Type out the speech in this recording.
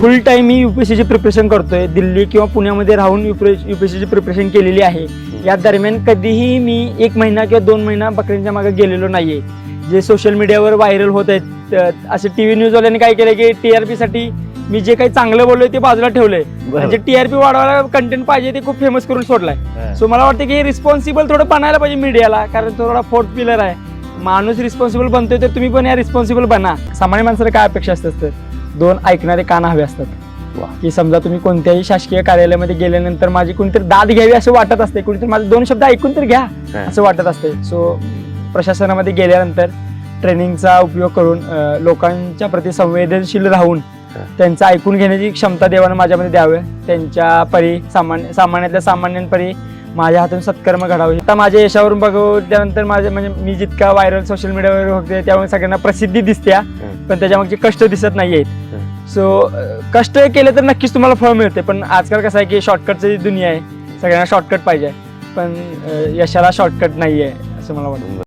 फुल time मी युपीएससीची preparation करतोय. दिल्ली किंवा पुण्यामध्ये राहून युपीएससीची प्रिपरेशन केलेली आहे. या दरम्यान कधीही मी एक महिना किंवा दोन महिना बकऱ्यांच्या मागे गेलेलो नाहीये. जे सोशल मीडियावर व्हायरल होत आहेत असे टी व्ही न्यूजवाल्यांनी काय केलं की टीआरपी साठी मी जे काही चांगलं बोललोय ते बाजूला ठेवलंय. म्हणजे टीआरपी वाढवायला कंटेंट पाहिजे ते खूप फेमस करून सोडलाय. सो मला वाटतं की रिस्पॉन्सिबल थोडं बनायला पाहिजे मीडियाला कारण तो थोडा फोर्थ पिलर आहे. माणूस रिस्पॉन्सिबल बनतोय तर तुम्ही पण या रिस्पॉन्सिबल बना. सामान्य माणसाला काय अपेक्षा असतात तर दोन ऐकणारे कान हवे असतात. की समजा तुम्ही कोणत्याही शासकीय कार्यालयामध्ये गेल्यानंतर माझी कोणीतरी दाद घ्यावी असं वाटत असते कोणीतरी माझे दोन शब्द ऐकून तर घ्या. असं वाटत असते. सो प्रशासनामध्ये गेल्यानंतर ट्रेनिंगचा उपयोग करून लोकांच्या प्रती संवेदनशील राहून. त्यांचं ऐकून घेण्याची क्षमता देवानं माझ्यामध्ये द्यावे. त्यांच्या परी सामान्य सामान्यातल्या सामान्यांपरी माझ्या हातून सत्कर्म घडावे. आता माझ्या यशावरून बघितल्यानंतर माझे म्हणजे मी जितका व्हायरल सोशल मीडियावर होते त्यामुळे सगळ्यांना प्रसिद्धी दिसत्या पण त्याच्यामागचे कष्ट दिसत नाही आहेत सो कष्ट केले तर नक्कीच तुम्हाला फळ मिळते पण आजकाल कसं आहे की शॉर्टकटची दुनिया आहे सगळ्यांना शॉर्टकट पाहिजे. पण यशाला शॉर्टकट नाही आहे असं मला वाटतं.